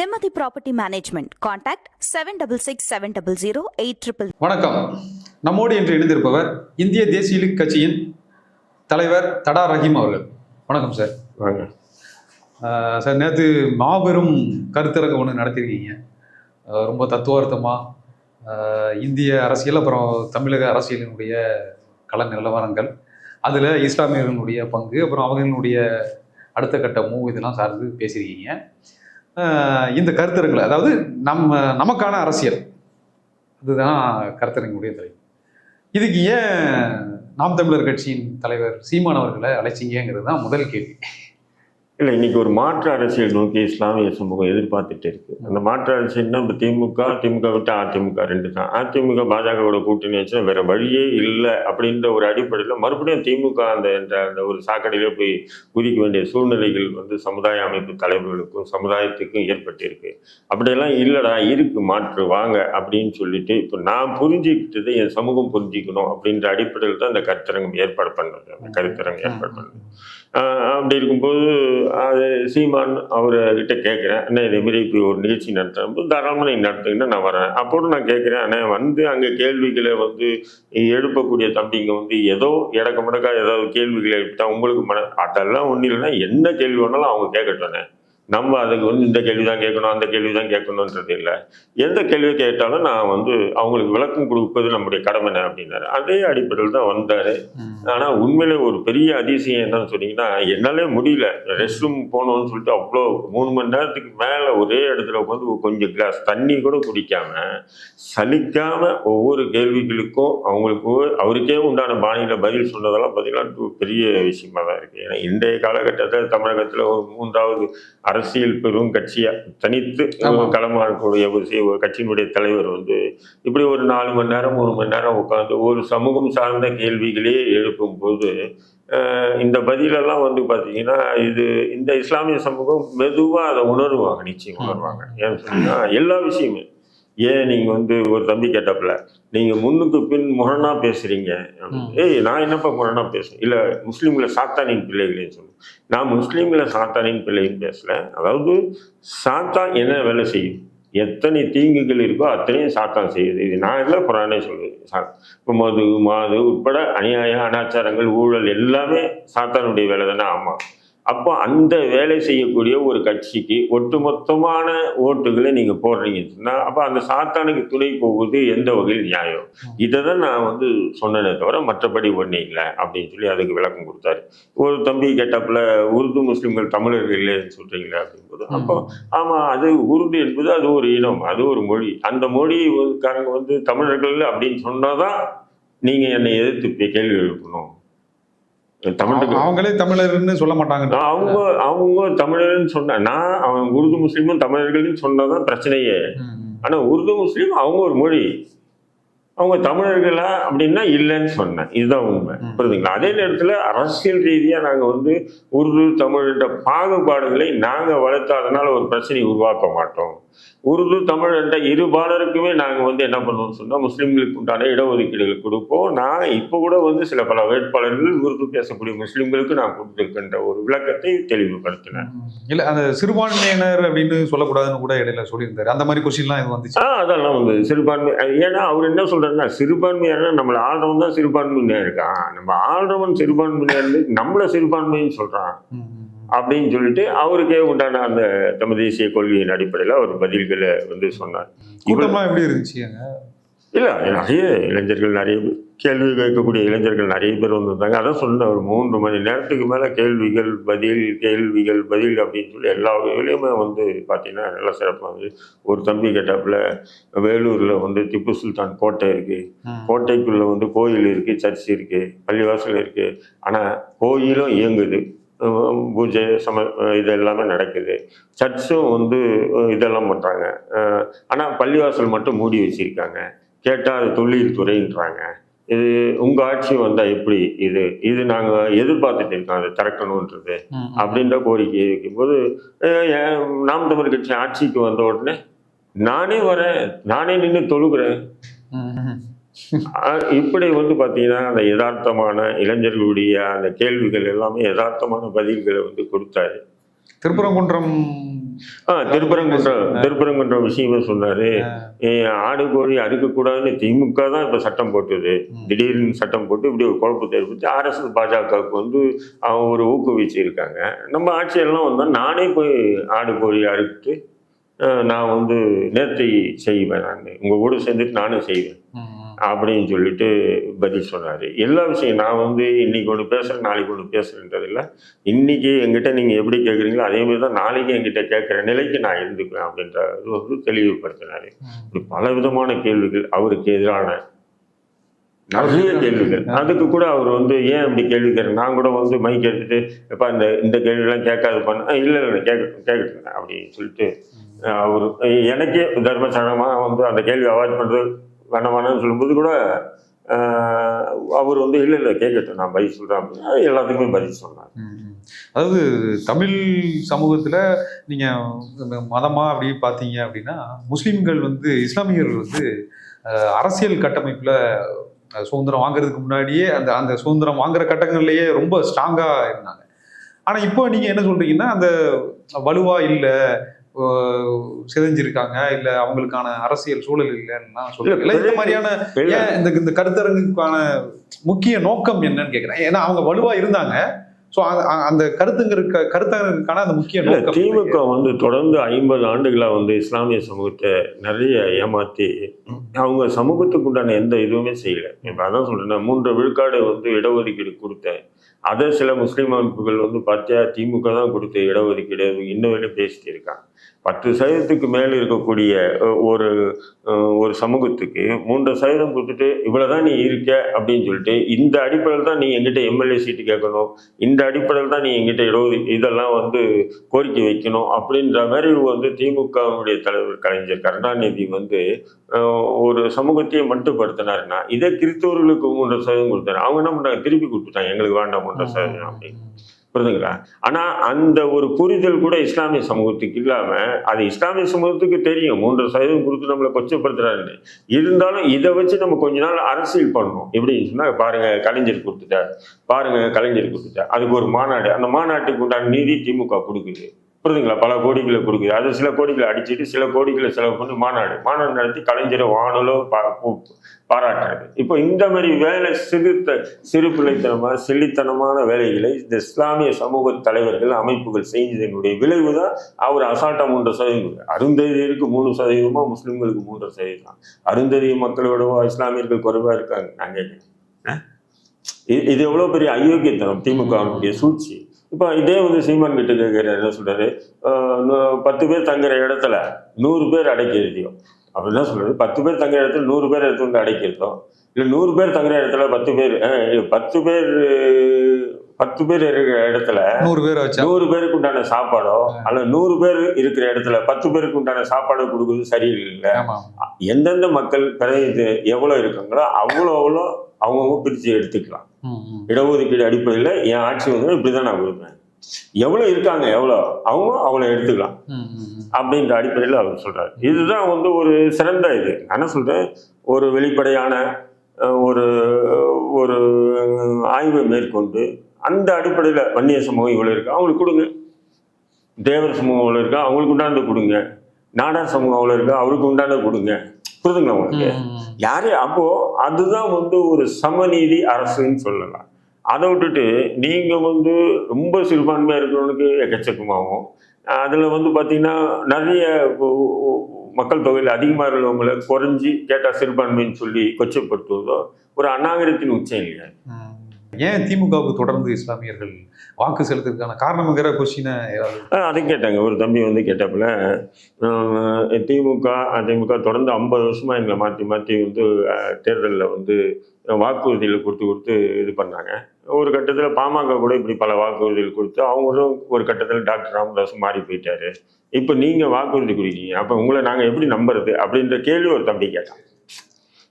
Nimmathi property management contact seven double six seven double zero eight triple வணக்கம். நம்மோடு இன்று இணைந்திருப்பவர் இந்திய தேசிய லீக் கட்சியின் தலைவர் தடா ரஹீம் அவர்கள். வணக்கம் சார். சார் நேற்று மாபெரும் கருத்தரங்கு ஒன்று நடத்திருக்கீங்க. அஹ் ரொம்ப தத்துவார்த்தமாக இந்திய அரசியல் அப்புறம் தமிழக அரசியலினுடைய கள நிலவரங்கள் அதில் இஸ்லாமியர்களுடைய பங்கு அப்புறம் அவர்களுடைய அடுத்த கட்ட மூவ் இதெல்லாம் சார்ந்து பேசியிருக்கீங்க. இந்த கருத்தரங்கில் அதாவது நம்ம நமக்கான அரசியல். அதுதான் கருத்தரங்குடைய தலைவர் இதுக்கு ஏன் நாம் தமிழர் கட்சியின் தலைவர் சீமான் அவர்களை அழைச்சிங்கிறது தான் முதல் கேள்வி. இல்லை இன்னைக்கு ஒரு மாற்று அரசியல் நோக்கி இஸ்லாமிய சமூகம் எதிர்பார்த்துட்டு இருக்கு. அந்த மாற்று அரசியல்னா இப்போ திமுக திமுக விட்டு அதிமுக ரெண்டு தான். அதிமுக பாஜகவோட கூட்டணி வச்சுன்னா வேற வழியே இல்லை அப்படின்ற ஒரு அடிப்படையில் மறுபடியும் திமுக அந்த என்ற அந்த ஒரு சாக்கடையில போய் குதிக்க வேண்டிய சூழ்நிலைகள் வந்து சமுதாய அமைப்பு தலைவர்களுக்கும் சமுதாயத்துக்கும் ஏற்பட்டிருக்கு. அப்படியெல்லாம் இல்லைடா இருக்கு மாற்று வாங்க அப்படின்னு சொல்லிட்டு இப்போ நான் புரிஞ்சுக்கிட்டதை என் சமூகம் புரிஞ்சுக்கணும் அப்படின்ற அடிப்படையில் தான் இந்த கருத்தரங்கம் ஏற்பாடு பண்ணது. அந்த கருத்தரங்கம் ஏற்பாடு பண்ணது. அப்படி இருக்கும்போது அது சீமான் அவர்கிட்ட கேட்குறேன் அண்ணா இதே இப்போ ஒரு நிகழ்ச்சி நடத்தும்போது தாராளமாக நீங்கள் நடத்துங்கன்னா நான் வரேன். அப்போது நான் கேட்குறேன் அண்ணா வந்து அங்கே கேள்விகளை வந்து எழுப்பக்கூடிய தம்பிங்க வந்து ஏதோ இடக்க முடக்கா ஏதாவது கேள்விகளை எழுப்பிட்டா உங்களுக்கு மன அதெல்லாம் ஒன்றும் இல்லைன்னா என்ன கேள்வி வேணாலும் அவங்க கேட்கட்டோண்ணே நம்ம அதுக்கு வந்து இந்த கேள்வி தான் கேட்கணும் அந்த கேள்வி தான் கேட்கணுன்றது இல்லை. எந்த கேள்வியை கேட்டாலும் நான் வந்து அவங்களுக்கு விளக்கம் கொடுப்பது நம்முடைய கடமைண்ணே அப்படின்னாரு. அதே அடிப்படையில் தான் வந்தார். ஆனா உண்மையிலே ஒரு பெரிய அதிசயம் என்னன்னு சொன்னீங்கன்னா என்னாலே முடியல. ரெஸ்ட் ரூம் போகணும்னு சொல்லிட்டு அவ்வளோ மூணு மணி நேரத்துக்கு மேல ஒரே இடத்துல உட்காந்து கொஞ்சம் கிளாஸ் தண்ணி கூட குடிக்காம சலிக்காம ஒவ்வொரு கேள்விகளுக்கும் அவங்களுக்கு அவருக்கே உண்டான பாணியில பதில் சொன்னதெல்லாம் பார்த்தீங்கன்னா பெரிய விஷயமா தான் இருக்கு. ஏன்னா இன்றைய காலகட்டத்தில் தமிழகத்துல ஒரு மூன்றாவது அரசியல் பெரும் கட்சியா தனித்து. களமாடக்கூடிய ஒரு கட்சியினுடைய தலைவர் வந்து இப்படி ஒரு நாலு மணி நேரம் மூணு மணி நேரம் உட்காந்து ஒரு சமூகம் சார்ந்த கேள்விகளே எழுப்பும்போது இந்த பதிலெல்லாம் வந்து பார்த்தீங்கன்னா இது இந்த இஸ்லாமிய சமூகம் மெதுவாக அதை உணருவாங்க நிச்சயம் உணர்வாங்க ஏன்னு சொன்னீங்கன்னா எல்லா விஷயமே ஏன் நீங்கள் வந்து ஒரு தம்பி கேட்டாப்புல நீங்கள் முன்னுக்கு பின் முரணா பேசுறீங்க. ம். ஏய் நான் என்னப்பா முரணா பேசுறேன்? இல்லை முஸ்லீம்களை சாத்தானின் பிள்ளைகளேன்னு சொல்லுவேன் நான் முஸ்லீம்களை சாத்தானின் பிள்ளைன்னு பேசல. அதாவது சாத்தான் என்ன வேலை செய்யும்? எத்தனை தீங்குகள் இருக்கோ அத்தனையும் சாத்தான் செய்யுது. இது நான் இல்லை புறானே சொல்லுது. சா இப்போ மது மாது உட்பட அநியாய அனாச்சாரங்கள் ஊழல் எல்லாமே சாத்தானுடைய வேலை தானே ஆமாம் அப்போ அந்த வேலை செய்யக்கூடிய ஒரு கட்சிக்கு ஒட்டுமொத்தமான ஓட்டுகளை நீங்கள் போடுறீங்கன்னு சொன்னால் அப்போ அந்த சாத்தானுக்கு துணை போவது எந்த வகையில் நியாயம்? இதை தான் நான் வந்து சொன்னனே தவிர மற்றபடி ஒன்றே இல்லை அப்படின்னு சொல்லி அதுக்கு விளக்கம் கொடுத்தாரு. ஒரு தம்பி கேட்டாப்புல உருது முஸ்லிம்கள் தமிழர்கள் இல்லைன்னு சொல்றீங்களா அப்படிங்கும்போது அப்போ ஆமா அது உருது என்பது அது ஒரு இனம் அது ஒரு மொழி. அந்த மொழிக்காரங்க வந்து தமிழர்கள் அப்படின்னு சொன்னாதான் நீங்க என்னை எதிர்த்து கேள்வி எழுப்பணும். தமிழர்கள் அவங்களே தமிழர்னு சொல்ல மாட்டாங்க அவங்க அவங்க தமிழர்னு சொன்னா நான் அவன் உருது முஸ்லீமும் தமிழர்கள்னு சொன்னாதான் பிரச்சனையே. ஆனா உருது முஸ்லீம் அவங்க ஒரு மொழி. அவங்க தமிழர்களா அப்படின்னா இல்லைன்னு சொன்னேன். இதுதான் உண்மை. புரியுதுங்களா? அதே நேரத்துல அரசியல் ரீதியா நாங்க வந்து உருது தமிழ்ன்ற பாகுபாடுகளை நாங்க வளர்த்து அதனால ஒரு பிரச்சனையை உருவாக்க மாட்டோம். உருது தமிழ் என்ற இரு பாலருக்குமே நாங்க வந்து என்ன பண்ணுவோம்னு சொன்னா முஸ்லிம்களுக்கு உண்டான இடஒதுக்கீடுகள் கொடுப்போம். நான் இப்போ கூட வந்து சில பல வேட்பாளர்கள் உருது பேசக்கூடிய முஸ்லிம்களுக்கு நான் கொடுத்திருக்கின்ற ஒரு விளக்கத்தை தெளிவுபடுத்தினேன். இல்ல அந்த சிறுபான்மையினர் அப்படின்னு சொல்லக்கூடாதுன்னு கூட இடையில சொல்லியிருந்தாரு. அந்த மாதிரி கொஸ்டின்லாம் இது வந்துச்சு? ஆ அதெல்லாம் வந்து சிறுபான்மை ஏன்னா அவர் என்ன சொல்றாருன்னா சிறுபான்மையார்னா நம்மளை ஆள்றவன் தான் சிறுபான்மையினர் இருக்கான். நம்ம ஆள்றவன் சிறுபான்மையினர் நம்மள சிறுபான்மைன்னு ம். அப்படின்னு சொல்லிட்டு அவருக்கே உண்டான அந்த தமிழ் தேசிய கொள்கையின் அடிப்படையில் அவர் பதில்களை வந்து சொன்னார். கூட்டம்லாம் எப்படி இருந்துச்சு இல்லை நிறைய இளைஞர்கள் நிறைய பேர் கேள்வி கேட்கக்கூடிய இளைஞர்கள் நிறைய பேர் வந்திருந்தாங்க. அதான் சொன்னேன் ஒரு மூன்று மணி நேரத்துக்கு மேலே கேள்விகள் பதில் கேள்விகள் பதில் அப்படின்னு சொல்லி எல்லா வகையிலையுமே வந்து பார்த்தீங்கன்னா நல்லா சிறப்பாக வந்து ஒரு தம்பி கேட்டாப்புல வேலூரில் வந்து திப்பு சுல்தான் கோட்டை இருக்குது. கோட்டைக்குள்ளே வந்து கோயில் இருக்குது சர்ச் இருக்குது பள்ளிவாசல் இருக்குது ஆனால் கோயிலும் இயங்குது. பூஜை சம இது எல்லாமே நடக்குது. சர்ச்சும் வந்து இதெல்லாம் பண்ணுறாங்க ஆனால் பள்ளிவாசல் மட்டும் மூடி வச்சிருக்காங்க. கேட்டால் அது தொழில் துறைன்றாங்க. இது உங்கள் ஆட்சி வந்தால் எப்படி? இது இது நாங்கள் எதிர்பார்த்துட்டு இருக்கோம். அதை திறக்கணுன்றது. அப்படின்ற கோரிக்கை ஏன் நாம் தமிழ் கட்சி ஆட்சிக்கு வந்த உடனே நானே வரேன். நானே நின்று தொழுகிறேன். இப்படி வந்து பார்த்தீங்கன்னா அந்த யதார்த்தமான இளைஞர்களுடைய அந்த கேள்விகள் எல்லாமே யதார்த்தமான பதில்களை வந்து கொடுத்தாரு. திருப்பரங்குன்றம் ஆ திருப்பரங்குன்றம் திருப்பரங்குன்றம் விஷயமே சொன்னாரு. ஆடு கோழி அறுக்கக்கூடாதுன்னு திமுக தான் இப்ப சட்டம் போட்டது. திடீர்னு சட்டம் போட்டு இப்படி ஒரு குழப்பத்தை ஏற்படுத்தி ஆர்எஸ்எஸ் பாஜகவுக்கு வந்து அவங்க ஒரு ஊக்குவிச்சு இருக்காங்க நம்ம ஆட்சியெல்லாம் வந்தால் நானே போய் ஆடு கோழி அறுத்து அஹ், நான் வந்து நேர்த்தி செய்வேன் நான். உங்க கூட சேர்ந்துட்டு நானும் செய்வேன். அப்படின்னு சொல்லிட்டு பதில் சொன்னார். எல்லா விஷயம் நான் வந்து இன்னைக்கு ஒன்று பேசுகிறேன் நாளைக்கு ஒன்று பேசுகிறேன்றதில்ல இன்னைக்கு எங்கிட்ட நீங்கள் எப்படி கேட்குறீங்களோ அதே மாதிரி தான் நாளைக்கு என்கிட்ட கேட்குற நிலைக்கு நான் இருந்துக்குவேன் அப்படின்றது வந்து தெளிவுபடுத்தினார். இப்படி பல விதமான கேள்விகள் அவருக்கு எதிரான நிறைய கேள்விகள். அதுக்கு கூட அவர் வந்து ஏன் அப்படி கேள்வி கேட்குறேன் நான் கூட வந்து மைக் எடுத்துட்டு எப்பா இந்த இந்த கேள்வியெல்லாம் கேட்காது பண்ண இல்லை இல்லை கேட்க கேட்கட்டுங்க அப்படின்னு சொல்லிட்டு அவர் எனக்கே தர்மசனமாக வந்து அந்த கேள்வி அவாய்ட் பண்ணுறது வேணாம் வேணாம்னு சொல்லும்போது கூட அவர் வந்து இல்லை இல்லை கேட்கட்டும் நான் பதில் சொல்கிறேன் அப்படின்னா எல்லாத்துக்குமே பதில் சொன்னார். அதாவது தமிழ் சமூகத்தில் நீங்கள் மதமாக அப்படி பார்த்தீங்க அப்படின்னா முஸ்லீம்கள் வந்து இஸ்லாமியர்கள் வந்து அரசியல் கட்டமைப்பில் சுதந்திரம் வாங்குறதுக்கு முன்னாடியே அந்த அந்த சுதந்திரம் வாங்குற கட்டங்கள்லேயே ரொம்ப ஸ்ட்ராங்காக இருந்தாங்க. ஆனால் இப்போ நீங்கள் என்ன சொல்கிறீங்கன்னா அந்த வலுவாக இல்லை சிதைஞ்சிருக்காங்க இல்ல அவங்களுக்கான அரசியல் சூழல் இல்லைன்னா சொல்றீங்க இல்ல இந்த மாதிரியான இந்த இந்த கருத்தரங்குக்கான முக்கிய நோக்கம் என்னன்னு கேக்குறேன். ஏன்னா அவங்க வலுவா இருந்தாங்க. சோ அந்த கருத்துங்கிற கருத்தரங்குக்கான அந்த முக்கிய நோக்கம் திமுக வந்து தொடர்ந்து ஐம்பது ஆண்டுகளா வந்து இஸ்லாமிய சமூகத்தை நிறைய ஏமாத்தி அவங்க சமூகத்துக்கு உண்டான எந்த இதுவுமே செய்யல. இப்ப அதான் சொல்றேன் மூன்று விழுக்காடு வந்து இடஒதுக்கீடு கொடுத்தேன். அதை சில முஸ்லீம் அமைப்புகள் வந்து பார்த்தியா திமுக தான் கொடுத்த இடஒதுக்கீடு இன்னும் வரையும் பேசிட்டு இருக்காங்க. பத்து சதவீதத்துக்கு மேல் இருக்கக்கூடிய ஒரு ஒரு சமூகத்துக்கு மூன்று சதவீதம் கொடுத்துட்டு இவ்வளவுதான் நீ இருக்க அப்படின்னு சொல்லிட்டு இந்த அடிப்படையில் தான் நீ எங்கிட்ட எம்எல்ஏ சீட்டு கேட்கணும். இந்த அடிப்படையில் தான் நீ எங்கிட்ட இடஒதுக்கீடு இதெல்லாம் வந்து கோரிக்கை வைக்கணும் அப்படின்ற மாதிரி வந்து திமுகவுடைய தலைவர் கலைஞர் கருணாநிதி வந்து ஒரு சமூகத்தையே மட்டுப்படுத்தினாருன்னா இதே கிறிஸ்தவர்களுக்கு மூன்று சதவீதம் கொடுத்தாரு. அவங்க என்ன பண்ணாங்க? திருப்பி கொடுத்துட்டாங்க. எங்களுக்கு வேண்டாம் மூன்று சதவீதம் அப்படின்னு. புரிதுங்களா ஆனால் அந்த ஒரு புரிதல் கூட இஸ்லாமிய சமூகத்துக்கு இல்லாமல் அது இஸ்லாமிய சமூகத்துக்கு தெரியும். மூன்று சதவீதம் கொடுத்து நம்மளை கொச்சப்படுத்துறாரு இருந்தாலும் இதை வச்சு நம்ம கொஞ்ச நாள் அரசியல் பண்ணணும். எப்படின்னு சொன்னால் பாருங்கள் கலைஞர் கொடுத்துட்டார். பாருங்கள் கலைஞர் கொடுத்துட்டார். அதுக்கு ஒரு மாநாடு. அந்த மாநாட்டுக்கு உண்டான நிதி திமுக கொடுக்குது. புரியுதுங்களா பல கோடிகளை கொடுக்குது. அது சில கோடிகளை அடிச்சுட்டு சில கோடிகளை செலவு பண்ணி மாநாடு. மாநாடு நடத்தி கலைஞரை வானலோ பாராட்டுறது. இப்போ இந்த மாதிரி வேலை சிறுத்த சிறு பிள்ளைத்தனமான செல்லித்தனமான வேலைகளை இந்த இஸ்லாமிய சமூக தலைவர்கள் அமைப்புகள் செய்ததனுடைய விளைவு தான் அவர் அசாட்டம் மூன்று சதவீதம். அருந்ததியருக்கு மூணு சதவீதமா முஸ்லிம்களுக்கு மூன்று சதவீதம். அருந்ததிய மக்களோடவோ இஸ்லாமியர்கள் குறைவா இருக்காங்க. நாங்கள் இது இது பெரிய அயோக்கியத்தனம் திமுகவினுடைய சூழ்ச்சி. இப்போ இதே வந்து சீமான் கிட்ட கேட்கிற என்ன சொல்றாரு? ஆஹ் பத்து பேர் தங்குற இடத்துல நூறு பேர் அடைக்கிறதையும் அப்படி என்ன சொல்றாரு பத்து பேர் தங்குற இடத்துல நூறு பேர் எடுத்து வந்து அடைக்கிறதும் இல்லை நூறு பேர் தங்குற இடத்துல பத்து பேர் ஆஹ் பத்து பேர் பத்து பேர் இருக்கிற இடத்துல நூறு பேரை வச்சா? நூறு பேருக்கு உண்டான சாப்பாடோ அல்ல நூறு பேர் இருக்கிற இடத்துல பத்து பேருக்கு உண்டான சாப்பாடோ கொடுக்குறது சரியில்லை எந்தெந்த மக்கள் பிறகு எவ்வளோ இருக்காங்களோ அவ்வளோ அவ்வளோ அவங்கவுங்க பிரித்து எடுத்துக்கலாம். இடஒதுக்கீடு அடிப்படையில் என் ஆட்சி வந்து இப்படி தான் நான் கொடுப்பேன் எவ்வளோ இருக்காங்க எவ்வளோ அவங்க அவ்வளோ எடுத்துக்கலாம். அப்படின்ற அடிப்படையில் அவர் சொல்றாரு. இதுதான் வந்து ஒரு சிறந்த இது. என்ன சொல்றேன்? ஒரு வெளிப்படையான ஒரு ஒரு ஆய்வை மேற்கொண்டு அந்த அடிப்படையில் வன்னிய சமூகம் இவ்வளோ இருக்கு. அவங்களுக்கு கொடுங்க. தேவர் சமூகம் அவ்வளோ இருக்கா? அவங்களுக்கு உண்டானது கொடுங்க. நாடார் சமூகம் அவ்வளோ இருக்கா? அவருக்கு உண்டானது கொடுங்க. புரிதுங்களா உங்களுக்கு. யாரு? அப்போ அதுதான் வந்து ஒரு சமநீதி அரசுன்னு சொல்லலாம். அதை விட்டுட்டு நீங்க வந்து ரொம்ப சிறுபான்மையா இருக்கிறவனுக்கு எக்கச்சக்கமாகும் அதுல வந்து பாத்தீங்கன்னா நிறைய மக்கள் தொகையில் அதிகமாக இருக்கிறவங்களை குறைஞ்சி கேட்டா சிறுபான்மைன்னு சொல்லி கொச்சப்படுத்துவதோ ஒரு அநாகரிகத்தின் உச்சம் இல்லையா. ஏன் திமுகவுக்கு தொடர்ந்து இஸ்லாமியர்கள் வாக்கு செலுத்துறதுக்கான காரணம்ங்கிற கொஸ்டினை அதை கேட்டாங்க. ஒரு தம்பி வந்து கேட்டப்பில் திமுக அதிமுக தொடர்ந்து ஐம்பது வருஷமாக எங்களை மாற்றி மாற்றி வந்து தேர்தலில் வந்து வாக்குறுதிகள் கொடுத்து கொடுத்து இது பண்ணாங்க. ஒரு கட்டத்தில் பாமக கூட இப்படி பல வாக்குறுதிகள் கொடுத்து அவங்களும் ஒரு கட்டத்தில் டாக்டர் ராமதாஸ் மாறி போயிட்டாரு. இப்போ நீங்கள் வாக்குறுதி கொடுக்கீங்க அப்போ உங்களை நாங்கள் எப்படி நம்புறது? அப்படின்ற கேள்வி ஒரு தம்பி கேட்டான்.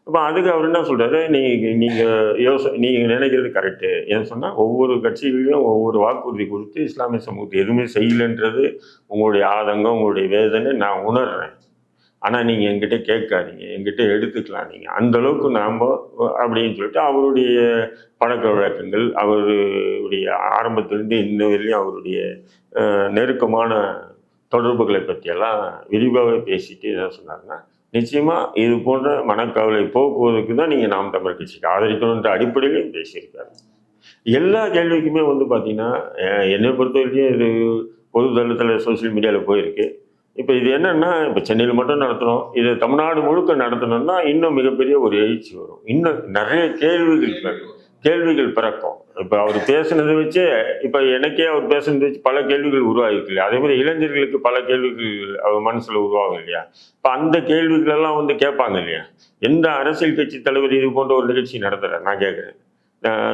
அப்போ அதுக்கு அவர் என்ன சொல்கிறாரு நீங்கள் நீங்கள் யோசனை நீங்கள் நினைக்கிறது கரெக்டு ஏன்னு சொன்னால் ஒவ்வொரு கட்சிகளிலும் ஒவ்வொரு வாக்குறுதி கொடுத்து இஸ்லாமிய சமூகத்தை எதுவுமே செய்யலைன்றது உங்களுடைய ஆதங்கம் உங்களுடைய வேதனை நான் உணர்றேன். ஆனால் நீங்கள் என்கிட்ட கேட்காதீங்க. என்கிட்ட எடுத்துக்கலாம் நீங்கள் அந்தளவுக்கு நாம் அப்படின்னு சொல்லிட்டு அவருடைய பழக்க வழக்கங்கள் அவருடைய ஆரம்பத்திலிருந்து இன்னவரையிலையும் அவருடைய நெருக்கமான தொடர்புகளை பற்றியெல்லாம் விரிவாக பேசிட்டு என்ன சொன்னாருன்னா நிச்சயமாக இது போன்ற மனக்கவலை போக்குவதற்கு தான் நீங்கள் நாம் தமிழ் கட்சிக்கு ஆதரிக்கணுன்ற அடிப்படையிலையும் பேசியிருக்காரு எல்லா கேள்விக்குமே வந்து பார்த்தீங்கன்னா என்னை பொறுத்த வரைக்கும் இது பொது தளத்தில் சோஷியல் மீடியாவில் போயிருக்கு. இப்போ இது என்னென்னா இப்போ சென்னையில் மட்டும் நடத்துகிறோம் இது தமிழ்நாடு முழுக்க நடத்தணும்னா இன்னும் மிகப்பெரிய ஒரு எழுச்சி வரும். இன்னும் நிறைய கேள்விகள் பிறக்கும். கேள்விகள் பிறக்கும். இப்போ அவர் பேசுனதை வச்சு இப்போ எனக்கே அவர் பேசுனதை வச்சு பல கேள்விகள் உருவாகிருக்கு இல்லையா? அதே மாதிரி இளைஞர்களுக்கு பல கேள்விகள் அவர் மனசில் உருவாகும் இல்லையா? இப்போ அந்த கேள்விகளெல்லாம் வந்து கேட்பாங்க இல்லையா? எந்த அரசியல் கட்சி தலைவர் இது போன்ற ஒரு நிகழ்ச்சி நடத்துகிறேன் நான் கேட்குறேன்.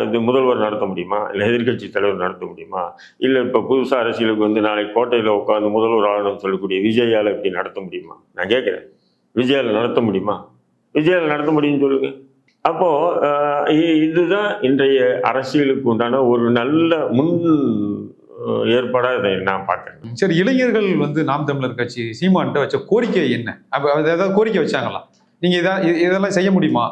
இது முதல்வர் நடத்த முடியுமா? இல்லை எதிர்க்கட்சி தலைவர் நடத்த முடியுமா? இல்லை இப்போ புதுசாக அரசியலுக்கு வந்து நாளைக்கு கோட்டையில் உட்காந்து முதல்வர் ஆகணும்னு சொல்லக்கூடிய விஜயால் இப்படி நடத்த முடியுமா? நான் கேட்குறேன். விஜயால் நடத்த முடியுமா? விஜயால் நடத்த முடியும்னு சொல்லுங்கள் அப்போ இதுதான் இன்றைய அரசியலுக்கு உண்டான ஒரு நல்ல முன் ஆஹ் ஏற்பாடா இதை நான் பார்க்குறேன். சரி இளைஞர்கள் வந்து நாம் தமிழர் கட்சி சீமான்ட்ட வச்ச கோரிக்கை என்ன? அப்ப அது ஏதாவது கோரிக்கை வச்சாங்களா? நீங்க இதா இ- இதெல்லாம் செய்ய முடியுமா?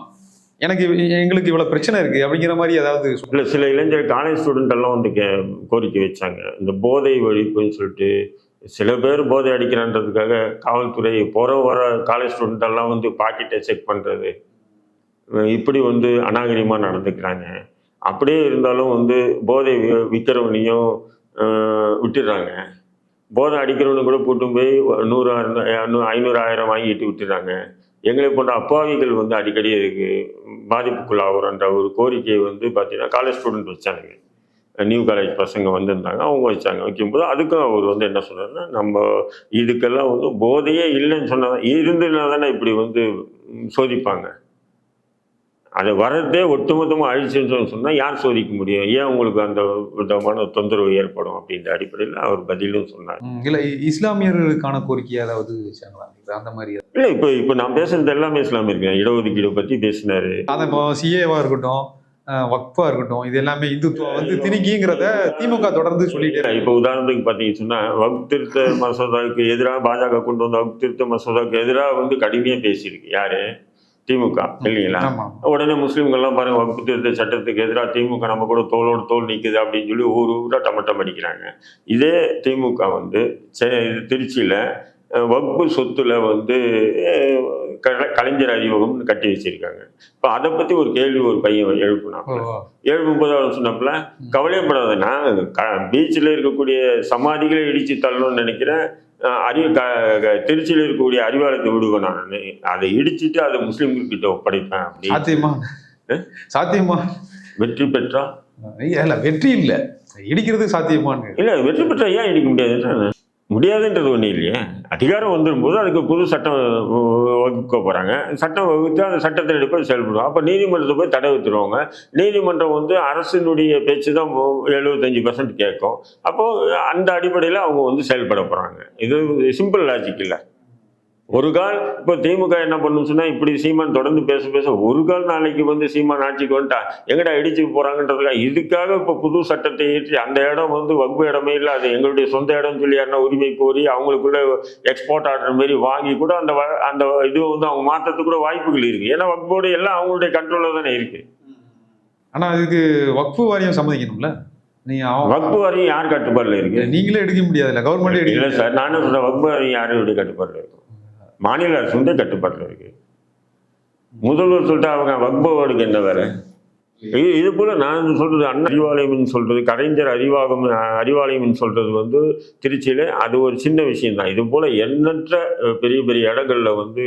எனக்கு எங்களுக்கு இவ்வளவு பிரச்சனை இருக்கு அப்படிங்கிற மாதிரி ஏதாவது இல்லை சில இளைஞர் காலேஜ் ஸ்டூடெண்ட் எல்லாம் வந்து கே கோரிக்கை வச்சாங்க. இந்த போதை ஒழிப்புன்னு சொல்லிட்டு சில பேர் போதை அடிக்கிறான்றதுக்காக காவல்துறை போகிற வர காலேஜ் ஸ்டூடெண்ட் எல்லாம் வந்து பாக்கெட்டை செக் பண்ணுறது இப்படி வந்து அநாகரிகமாக நடந்துக்கிறாங்க. அப்படியே இருந்தாலும் வந்து போதை விற்கிறவனையும் விட்டுடுறாங்க. போதை அடிக்கிறவனு கூட கூட்டும் போய் நூறு ஐநூறு ஆயிரம் வாங்கிட்டு விட்டுறாங்க எங்களை போன்ற அப்பாவிகள் வந்து அடிக்கடி இருக்குது பாதிப்புக்குள்ளாகிறன்ற ஒரு கோரிக்கையை வந்து பார்த்தீங்கன்னா காலேஜ் ஸ்டூடெண்ட் வச்சாங்க நியூ காலேஜ் பசங்க வந்திருந்தாங்க அவங்க வச்சாங்க. வைக்கும்போது அதுக்கும் அவர் வந்து என்ன சொன்னார்னா நம்ம இதுக்கெல்லாம் வந்து போதையே இல்லைன்னு சொன்னா இருந்துன்னா தானே இப்படி வந்து சோதிப்பாங்க. அது வரதே ஒட்டுமொத்தமாக அழிச்சுன்னு சொன்னால் யார் சோதிக்க முடியும்? ஏன் உங்களுக்கு அந்த விதமான தொந்தரவு ஏற்படும் அப்படின்ற அடிப்படையில் அவர் பதிலும் சொன்னார். இல்ல இஸ்லாமியர்களுக்கான கோரிக்கை ஏதாவது வச்சாங்களா? அந்த மாதிரி இல்லை இப்போ இப்போ நான் பேசுறது எல்லாமே இஸ்லாம் இருக்கேன். இடஒதுக்கீடு பற்றி பேசினாரு. அதான் இப்போ சிஏவா இருக்கட்டும் வக்ஃபா இருக்கட்டும் இது எல்லாமே இந்துத்துவம் வந்து திணிக்கிங்கிறத திமுக தொடர்ந்து சொல்லிட்டே இப்போ உதாரணத்துக்கு பார்த்தீங்கன்னு சொன்னால் வகுப்பு திருத்த மசோதாவுக்கு எதிராக பாஜக கொண்டு வந்த வகுப்பு திருத்த மசோதாவுக்கு எதிராக வந்து கடுமையாக பேசியிருக்கு. யாரு? திமுக இல்லைங்களா? உடனே முஸ்லீம்கள்லாம் பாருங்க வகுப்பு திருத்த சட்டத்துக்கு எதிராக திமுக நம்ம கூட தோளோடு தோல் நிற்குது அப்படின்னு சொல்லி ஊர் ஊரா டமட்டம் அடிக்கிறாங்க. இதே திமுக வந்து இது திருச்சியில் வகுப்பு சொத்துல வந்து க- கலைஞர் அறிமுகம்னு கட்டி வச்சிருக்காங்க. இப்போ அதை பற்றி ஒரு கேள்வி ஒரு பையன் எழுப்பினான் ஓ, எழுபது அவர் சொன்னப்பல கவலையப்படாத நான் பீச்சில் இருக்கக்கூடிய சமாதிகளை இடித்து தள்ளணும்னு நினைக்கிறேன். அறிவு க திருச்சியில் இருக்கக்கூடிய அறிவாலயத்தை விடுவேன் நான். அதை இடிச்சிட்டு அதை முஸ்லீம்கிட்ட ஒப்படைப்பேன் அப்படி சாத்தியமா? சாத்தியமா? வெற்றி பெற்றா? இல்ல வெற்றி இல்ல. இடிக்கிறது சாத்தியமான்னு. இல்லை வெற்றி பெற்றா ஏன் இடிக்க முடியாது? முடியாதுன்றது ஒன்றும் இல்லையே. அதிகாரம் வந்துடும்போது அதுக்கு புது சட்டம் வகுக்க போகிறாங்க சட்டம் வகுத்து அந்த சட்டத்தை எடுப்பது செயல்படும் அப்போ நீதிமன்றத்தை போய் தடை வைத்துருவாங்க. நீதிமன்றம் வந்து அரசினுடைய பேச்சு தான் எழுபத்தஞ்சு பர்சன்ட் கேட்கும். அப்போது அந்த அடிப்படையில் அவங்க வந்து செயல்பட போகிறாங்க இது சிம்பிள் லாஜிக் இல்லை. ஒரு கால் இப்போ திமுக என்ன பண்ணும் சொன்னா இப்படி சீமான் தொடர்ந்து பேச பேச ஒரு கால் நாளைக்கு வந்து சீமான் ஆட்சிக்கு வந்துட்டா எங்கடா இடிச்சு போறாங்கன்றதுக்காக இதுக்காக இப்போ புது சட்டத்தை ஏற்றி அந்த இடம் வந்து வகுப்பு இடமே இல்லை அது எங்களுடைய சொந்த இடம் சொல்லி யாருன்னா உரிமை கோரி அவங்களுக்குள்ள எக்ஸ்போர்ட் ஆர்டர் மாதிரி வாங்கி கூட அந்த அந்த இது வந்து அவங்க மாற்றத்துக்கு கூட வாய்ப்புகள் இருக்கு. ஏன்னா வகுப்போடு எல்லாம் அவங்களுடைய கண்ட்ரோலில் தானே இருக்கு. ஆனா அதுக்கு வக்ஃபு வாரியம் சம்மதிக்கணும்ல? வகுப்பு வரையும் யார் கட்டுப்பாடுல இருக்கு? நீங்களே எடுக்க முடியாதுல்ல கவர்மெண்டே எடுக்க இல்லை சார் நானும் சொல்றேன் வகுப்பு வரையும் யாருடைய கட்டுப்பாடுல இருக்கும் மாநில அரசு வந்து கட்டுப்பாட்டில் இருக்கு. முதல்வர் சொல்லிட்டு அவங்க வக்போர்டுக்கு என்ன வேலை இது இது போல நான் சொல்றது அண்ணா அறிவாலயம்னு சொல்றது கலைஞர் அறிவாகம் அறிவாலயம்னு சொல்றது வந்து திருச்சியில அது ஒரு சின்ன விஷயம்தான். இது போல எண்ணற்ற பெரிய பெரிய இடங்கள்ல வந்து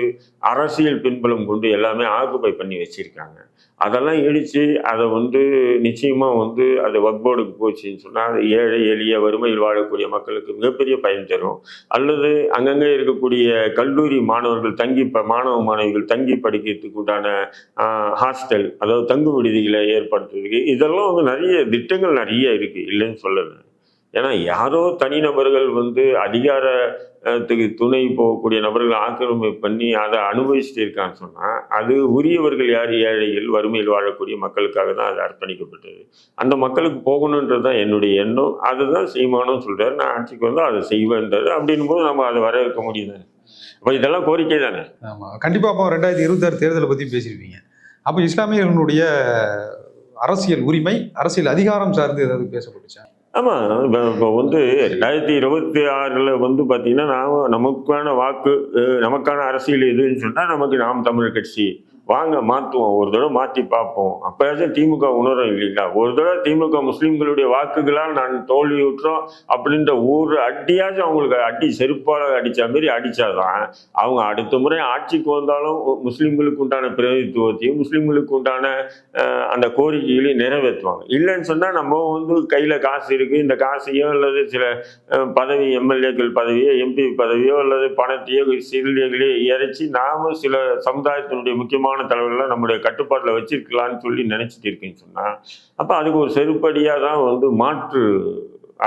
அரசியல் பின்புலம் கொண்டு எல்லாமே ஆக்குப்பை பண்ணி வச்சிருக்காங்க. அதெல்லாம் இடிச்சு அதை வந்து நிச்சயமா வந்து அது வக்போர்டுக்கு போச்சுன்னு சொன்னால் அது ஏழை எளிய வறுமையில் வாழக்கூடிய மக்களுக்கு மிகப்பெரிய பயன் தரும். அல்லது அங்கங்கே இருக்கக்கூடிய கல்லூரி மாணவர்கள் தங்கி மாணவ மாணவிகள் தங்கி படிக்கிறதுக்கு உண்டான ஹாஸ்டல் அதாவது தங்கு விடுதிகளை ஏற்படுத்துறதுக்கு இதெல்லாம் வந்து நிறைய திட்டங்கள் நிறைய இருக்கு. இல்லைன்னு சொல்லலை. ஏன்னா யாரோ தனிநபர்கள் வந்து அதிகாரத்துக்கு துணை போகக்கூடிய நபர்கள் ஆக்கிரமிப்பு பண்ணி அதை அனுபவிச்சுட்டு இருக்கான்னு சொன்னால் அது உரியவர்கள் யார் ஏழைகள் வறுமையில் வாழக்கூடிய மக்களுக்காக தான் அது அர்ப்பணிக்கப்பட்டது. அந்த மக்களுக்கு போகணுன்றது தான் என்னுடைய எண்ணம். அதுதான் செய்வானும் சொல்கிறார் நான் ஆட்சிக்கு வந்தால் அதை செய்வேன்றது அப்படின் போது நம்ம அதை வரவேற்க முடியும் அப்போ இதெல்லாம் கோரிக்கை தானே? ஆமாம் கண்டிப்பாக அப்போ ரெண்டாயிரத்தி இருபத்தாறு தேர்தலை பத்தி பேசியிருப்பீங்க. அப்போ இஸ்லாமியர்களுடைய அரசியல் உரிமை அரசியல் அதிகாரம் சார்ந்து ஏதாவது பேசப்பட்டுச்சா? ஆமாம் இப்போ இப்போ வந்து ரெண்டாயிரத்தி இருபத்தி ஆறில் வந்து பார்த்தீங்கன்னா நாம் நமக்கான வாக்கு நமக்கான அரசியல் எதுன்னு சொன்னால் நமக்கு நாம் தமிழர் கட்சி. வாங்க மாற்றுவோம் ஒரு தடவை மாற்றி பார்ப்போம். அப்போயாச்சும் திமுக உணரும் இல்லைங்களா? ஒரு தடவை திமுக முஸ்லீம்களுடைய வாக்குகளால் நான் தோல்வியுற்றோம் அப்படின்ற ஒரு அடியாச்சும் அவங்களுக்கு அடி செருப்பால் அடித்த மாரி அடித்தாதான் அவங்க அடுத்த முறை ஆட்சிக்கு வந்தாலும் முஸ்லீம்களுக்கு உண்டான பிரதித்துவத்தையும் முஸ்லீம்களுக்கு உண்டான அந்த கோரிக்கைகளையும் நிறைவேற்றுவாங்க. இல்லைன்னு சொன்னால் நம்ம வந்து கையில் காசு இருக்குது இந்த காசையோ அல்லது சில பதவி எம்எல்ஏக்கள் பதவியோ எம்பி பதவியோ அல்லது பணத்தையோ சிறியர்களையோ இறைச்சி நாம சில சமுதாயத்தினுடைய முக்கியமான தலைவர்களை நம்முடைய கட்டுப்பாட்டில் வச்சிருக்கலாம்னு சொல்லி நினைச்சிட்டு இருக்கேன்னு சொன்னா அப்ப அதுக்கு ஒரு செருப்படியா தான் வந்து மாற்று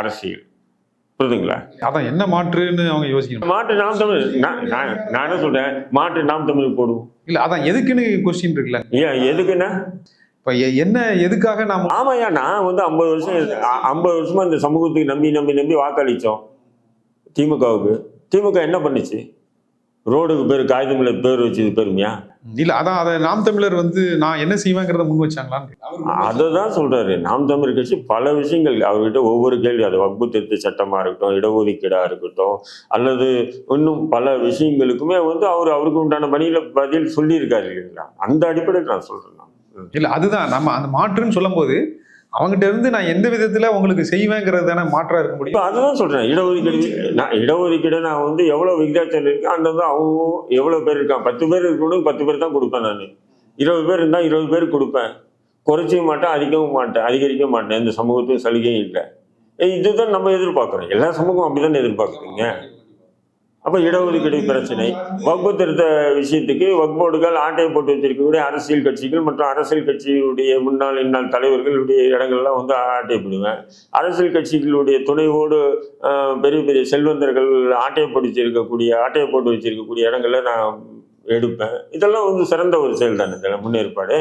அரசியல். புரியுதுங்களா அதான் என்ன மாற்றுன்னு அவங்க யோசிக்கணும். மாற்று நாம் தமிழ் நான் நான் என்ன சொல்றேன்? மாற்று நாம் தமிழ் போடுவோம். இல்ல அதான் எதுக்குன்னு கொஸ்டின் இருக்குல்ல? ஏன் எதுக்குன்னா? இப்ப என்ன எதுக்காக நாம ஆமாய்யா நான் வந்து ஐம்பது வருஷம் ஐம்பது வருஷமா இந்த சமூகத்துக்கு நம்பி நம்பி நம்பி வாக்களிச்சோம் திமுகவுக்கு. திமுக என்ன பண்ணுச்சு? ரோடுக்கு பேர் காகிதமில்ல பேர் வச்சது பெருமையா? இல்ல அதான் அதை நாம் தமிழர் வந்து நான் என்ன செய்வேங்கிறத முன் வச்சாங்களான்னு அதை தான் சொல்றாரு. நாம் தமிழர் கட்சி பல விஷயங்கள் அவர்கிட்ட ஒவ்வொரு கேள்வி அது வகுப்பு திருத்த சட்டமா இருக்கட்டும் இடஒதுக்கீடா இருக்கட்டும் அல்லது இன்னும் பல விஷயங்களுக்குமே வந்து அவர் அவருக்கு உண்டான பணியில பதில் சொல்லியிருக்காரு இல்லைங்களா? அந்த அடிப்படையில் நான் சொல்றேன். நான். இல்ல அதுதான் நம்ம அந்த மாற்றுன்னு சொல்லும்போது அவங்ககிட்ட இருந்து நான் எந்த விதத்துல உங்களுக்கு செய்வேங்கிறது தானே மாற்றா இருக்க முடியும்? அதுதான் சொல்றேன். இடஒதுக்கீடு நான் இடஒதுக்கீடு நான் வந்து எவ்வளவு விகிதாச்சாரம் இருக்கு அந்த வந்து அவங்க எவ்வளவு பேர் இருக்கான் பத்து பேர் இருக்கணும் பத்து பேர் தான் கொடுப்பேன் நான். இருபது பேர் இருந்தால் இருபது பேர் கொடுப்பேன். குறைச்சிக்க மாட்டேன் அதிகவும் மாட்டேன் அதிகரிக்க மாட்டேன். இந்த சமூகத்துக்கும் சலுகையும் இல்லை. இதுதான் நம்ம எதிர்பார்க்குறோம். எல்லா சமூகம் அப்படிதான் எதிர்பார்க்குறீங்க? அப்போ இடஒதுக்கீடு பிரச்சனை. வகுப்பு திருத்த விஷயத்துக்கு வகுப்போடுகள் ஆட்டையை போட்டு வச்சிருக்கக்கூடிய அரசியல் கட்சிகள் மற்றும் அரசியல் கட்சியுடைய முன்னாள் இந்நாள் தலைவர்களுடைய இடங்கள்லாம் வந்து ஆட்டை போடுவேன் அரசியல் கட்சிகளுடைய துணைவோடு பெரிய பெரிய செல்வந்தர்கள் ஆட்டையை போட்டு வச்சிருக்கக்கூடிய ஆட்டையை போட்டு வச்சிருக்கக்கூடிய இடங்களை நான் எடுப்பேன். இதெல்லாம் வந்து சிறந்த ஒரு செயல் தானே முன்னேற்பாடு?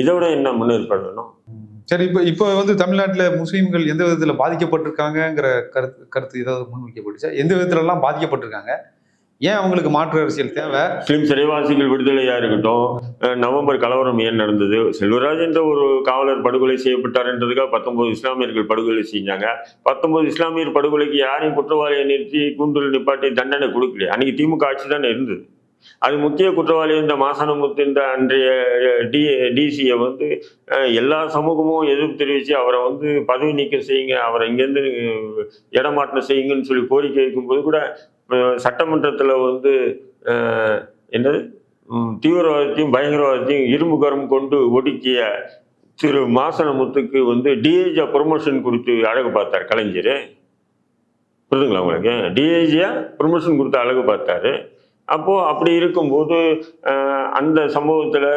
இதை விட என்ன முன்னேற்பாடு வேணும்? சரி இப்போ இப்போ வந்து தமிழ்நாட்டில் முஸ்லீம்கள் எந்த விதத்தில் பாதிக்கப்பட்டிருக்காங்கங்கிற கருத்து கருத்து ஏதாவது முன்வைக்கப்பட்டுச்சா? எந்த விதத்துலலாம் பாதிக்கப்பட்டிருக்காங்க? ஏன் அவங்களுக்கு மாற்று அரசியல் தேவை? முஸ்லிம் சிறைவாசிகள் விடுதலையா இருக்கட்டும் நவம்பர் கலவரம் ஏன் நடந்தது? செல்வராஜ் என்ற ஒரு காவலர் படுகொலை செய்யப்பட்டார்ன்றதுக்காக பத்தொன்பது இஸ்லாமியர்கள் படுகொலை செஞ்சாங்க. பத்தொன்பது இஸ்லாமியர் படுகொலைக்கு யாரையும் குற்றவாளியை நிறுத்தி கூண்டில் நிப்பாட்டி தண்டனை கொடுக்கல அன்னைக்கு திமுக ஆட்சி தானே இருந்தது. அது முக்கிய குற்றவாளி இந்த மாசானமுத்து இந்த அன்றைய டி டிசியை வந்து எல்லா சமூகமும் எதிர்ப்பு தெரிவித்து அவரை வந்து பதவி நீக்கம் செய்யுங்க அவரை இங்கேருந்து இடமாற்றம் செய்யுங்கன்னு சொல்லி கோரிக்கை வைக்கும்போது கூட சட்டமன்றத்தில் வந்து என்னது? தீவிரவாதத்தையும் பயங்கரவாதத்தையும் இரும்பு கரம் கொண்டு ஒடுக்கிய திரு மாசனமுத்துக்கு வந்து டிஏஜா ப்ரொமோஷன் கொடுத்து அழகு பார்த்தார் கலைஞர். புரிதுங்களா உங்களுக்கு? டிஏஜியாக ப்ரொமோஷன் கொடுத்து அழகு பார்த்தாரு. அப்போது அப்படி இருக்கும்போது அந்த சம்பவத்தில்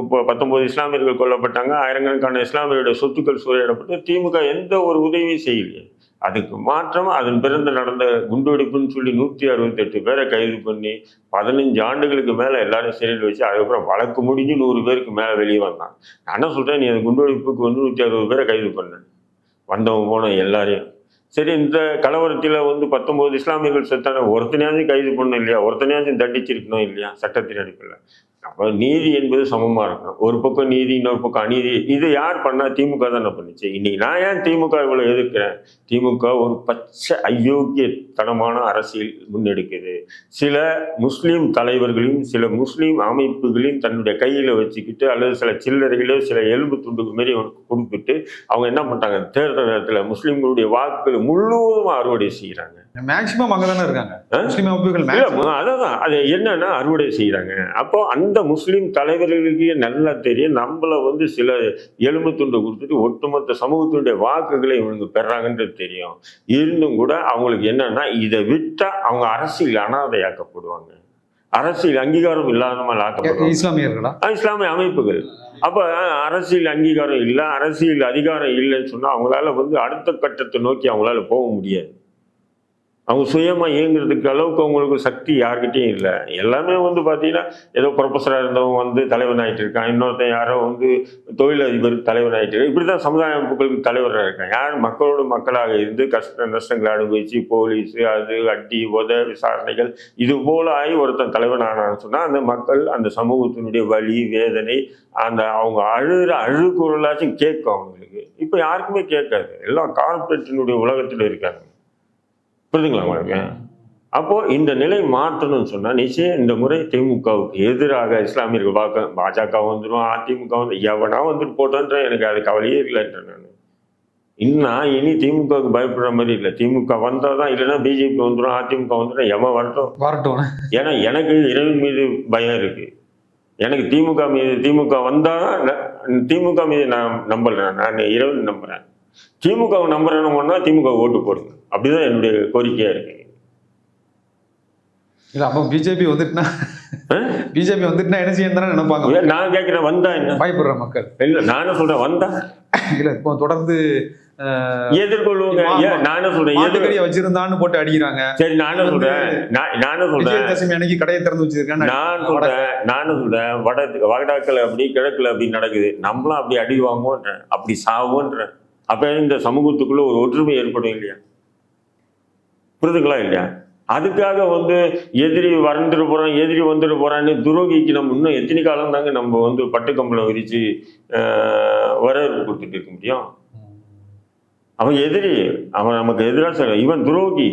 இப்போ பத்தொன்பது இஸ்லாமியர்கள் கொல்லப்பட்டாங்க. ஆயிரக்கணக்கான இஸ்லாமியருடைய சொத்துக்கள் சூறையிடப்பட்டு திமுக எந்த ஒரு உதவியும் செய்யலையே. அதுக்கு மாற்றம் அதன் பிறந்து நடந்த குண்டுவெடிப்புன்னு சொல்லி நூற்றி அறுபத்தெட்டு பேரை கைது பண்ணி பதினஞ்சு ஆண்டுகளுக்கு மேலே எல்லாரும் சிறையில் வச்சு அதுக்கப்புறம் வழக்கு முடிஞ்சு நூறு பேருக்கு மேலே வெளியே வந்தாங்க நான் என்ன சொல்கிறேன் நீ அந்த குண்டுவெடிப்புக்கு வந்து நூற்றி அறுபது பேரை கைது பண்ண. வந்தவங்க போன எல்லாரையும். சரி இந்த கலவரத்தில் வந்து பத்தொம்போது இஸ்லாமியர்கள் செத்தான ஒருத்தனையாச்சும் கைது பண்ணணும் இல்லையா? ஒருத்தனையாச்சும் தண்டிச்சிருக்கணும் இல்லையா? சட்டத்தின் அடிப்படையில். அப்போ நீதி என்பது சமமாக இருக்கும் ஒரு பக்கம் நீதி இன்னொரு பக்கம் அநீதி. இது யார் பண்ணால் திமுக தானே பண்ணுச்சு? இன்னைக்கு நான் ஏன் திமுக இவ்வளோ எதிர்க்கிறேன்? திமுக ஒரு பச்சை அயோக்கியத்தனமான அரசியல் முன்னெடுக்குது. சில முஸ்லீம் தலைவர்களையும் சில முஸ்லீம் அமைப்புகளையும் தன்னுடைய கையில் வச்சுக்கிட்டு அல்லது சில சில்லறைகளோ சில எலும்பு துண்டுக்கு மாரி கொடுத்துட்டு அவங்க என்ன பண்ணுறாங்க தேர்தல் நேரத்தில் முஸ்லீம்களுடைய வாக்குகள் முழுவதும் அறுவடை செய்கிறாங்க மேக்சிமம் அங்கதானே இருக்காங்க? முஸ்லீம் அமைப்புகள் அதான் அது என்னன்னா அறுவடை செய்யறாங்க அப்போ அந்த முஸ்லீம் தலைவர்களுக்கு நல்லா தெரியும். நம்மள வந்து சில எலும்பு துண்டு கொடுத்துட்டு ஒட்டுமொத்த சமூகத்தினுடைய வாக்குகளை இவங்க பெறாங்கன்றது தெரியும். இருந்தும் கூட அவங்களுக்கு என்னன்னா இதை விட்டா அவங்க அரசியல் அனாதையாக்கப்படுவாங்க. அரசியல் அங்கீகாரம் இல்லாத மாதிரி ஆக்கப்படுவாங்க. இஸ்லாமியர்களா? இஸ்லாமிய அமைப்புகள். அப்ப அரசியல் அங்கீகாரம் இல்லை அரசியல் அதிகாரம் இல்லைன்னு சொன்னா அவங்களால வந்து அடுத்த கட்டத்தை நோக்கி அவங்களால போக முடியாது. அவங்க சுயமாக இயங்குறதுக்கு அளவுக்கு அவங்களுக்கு சக்தி யாருக்கிட்டையும் இல்லை. எல்லாமே வந்து பார்த்தீங்கன்னா ஏதோ ப்ரொஃபஸராக இருந்தவங்க வந்து தலைவன் ஆயிட்டு இருக்கான். இன்னொருத்தன் யாரோ வந்து தொழிலதிபர் தலைவன் ஆகிட்டு இருக்கான். இப்படி தான் சமுதாய மக்களுக்கு தலைவராக இருக்கான் யார்? மக்களோடு மக்களாக இருந்து கஷ்ட நஷ்டங்களை அனுபவிச்சு போலீஸ் அது அட்டி உத விசாரணைகள் இது போல ஆகி ஒருத்தன் தலைவன் ஆனான்னு சொன்னால் அந்த மக்கள் அந்த சமூகத்தினுடைய வலி வேதனை அந்த அவங்க அழுகிற அழுகுறலாச்சும் கேட்கும் அவங்களுக்கு. இப்போ யாருக்குமே கேட்காது. எல்லாம் கார்பரேட்டினுடைய உலகத்தில் இருக்காங்க. புரியுதுங்களா உங்களுக்கு? அப்போ இந்த நிலை மாற்றணும்னு சொன்னா நிச்சயம் இந்த முறை திமுகவுக்கு எதிராக இஸ்லாமியர்கள் வாக்க பாஜக வந்துடும் அதிமுக வந்து எவனா வந்துட்டு போட்டோன்ற எனக்கு அது கவலையே இல்லைன்ற நான். இன்னும் இனி திமுகவுக்கு பயப்படுற மாதிரி இல்லை. திமுக வந்தால் தான் இல்லைன்னா பிஜேபி வந்துடும் அதிமுக வந்துடும் எவன் வரட்டும். வரட்டும். ஏன்னா எனக்கு இறைவன் மீது பயம் இருக்கு. எனக்கு திமுக மீது திமுக வந்தால் திமுக மீது நான் நம்பல நான் இறைவன் நம்புறேன். திமுக நம்புறேன்னு திமுக ஓட்டு போடுங்க. அப்படிதான் என்னுடைய கோரிக்கையா இருக்கு. இல்ல அப்போ பிஜேபி வந்துட்டுனா? பிஜேபி வந்துட்டுனா என்ன செய்யணும் தானே நினைப்பாங்க? நான் கேட்கிறேன் வந்தா என்ன? பயப்படுற மக்கள். இல்ல நானும் சொல்றேன் வந்தா? இல்ல இப்போ தொடர்ந்து ஏன் நானும் சொல்றேன் எதிர் மாட்டுக்கறியை வச்சிருந்தான்னு போட்டு அடிக்கிறாங்க. சரி நானும் சொல்றேன். நான் நானும் சொல்றேன். விஜயதசமி அன்னைக்கு கடையை திறந்து வச்சிருக்கான்னு நான் சொல்றேன் நானும் சொல்றேன். வட வடக்கில் அப்படி கிழக்குல அப்படி நடக்குது. நம்மளும் அப்படி அடி வாங்குவோன்றேன் அப்படி சாவோன்றேன். அப்ப இந்த சமூகத்துக்குள்ள ஒரு ஒற்றுமை ஏற்படும் இல்லையா? புரிதுங்களா இல்லையா? அதுக்காக வந்து எதிரி வறந்துட்டு போறான் எதிரி வந்துட்டு போறான்னு துரோகிக்கு நம்ம இன்னும் எத்தனை காலம் தாங்க நம்ம வந்து பட்டுக்கம்பளம் விரிச்சு ஆஹ், வரவேற்பு கொடுத்துட்டு இருக்க முடியும்? அவன் எதிரி அவன் நமக்கு எதிராக சொல்ல இவன் துரோகி.